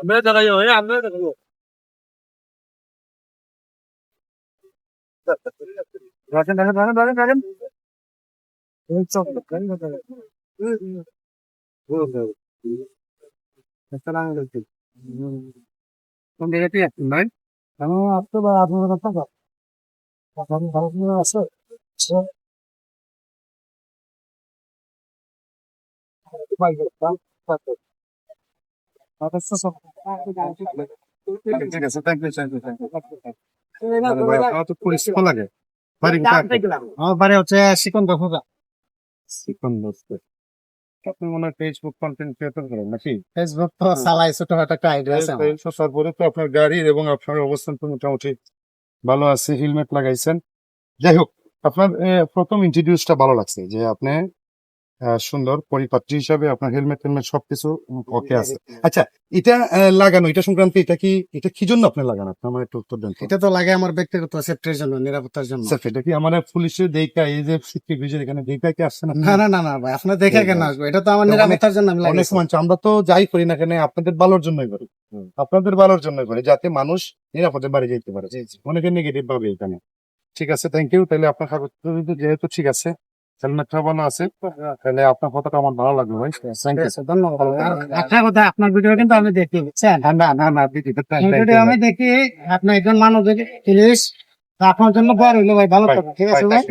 আমরা দেখাইও হ্যাঁ আমরা দেখাইও রাখেন রাখেন রাখেন রাখেন রাখেন এই কন্টেন্ট ক্রিয়েটর করেন নাকি ফেসবুক তো একটা আপনার গাড়ির এবং আপনার অবস্থান তো মোটামুটি ভালো আছে হেলমেট লাগাইছেন যাই হোক আপনার প্রথম ইন্ট্রোডিউসটা ভালো লাগছে যে আপনি সুন্দর পরিপাত্রী হিসাবে আপনার হেলমেট হেলমেট সবকিছু ওকে আছে। আচ্ছা এটা লাগানো এটা সংক্রান্ত এটা কি এটা কি জন্য আপনি লাগানো? আপনি আমার একটু উত্তর দেন এটা তো লাগে আমার ব্যক্তিগত সেফটির জন্য নিরাপত্তার জন্য। স্যার এটা কি আমার পুলিশের দেখা এই যে সিক্রেট ভিজিট এখানে দেখা কি আসছে না? না না না ভাই আপনার দেখে কেন আসব? এটা তো আমার নিরাপত্তার জন্য আমি অনেক মানুষ আমরা তো যাই করি না কেন আপনাদের ভালোর জন্যই করি। আপনাদের ভালোর জন্যই করি যাতে মানুষ নিরাপদে বাড়ি যেতে পারে। অনেকে নেগেটিভ ভাবে এখানে। ঠিক আছে থ্যাংক ইউ তাহলে আপনার কাগজ যেহেতু ঠিক আছে হেলমেটটা ভালো আছে তাহলে আপনার কথাটা আমার ভালো লাগবে ভাই থ্যাংক ইউ ধন্যবাদ একটা কথা আপনার ভিডিও কিন্তু আমি দেখি বুঝছেন না না না ভিডিও আমি দেখি আপনি একজন মানুষ আপনার জন্য বড় হইল ভাই ভালো থাকবেন ঠিক আছে ভাই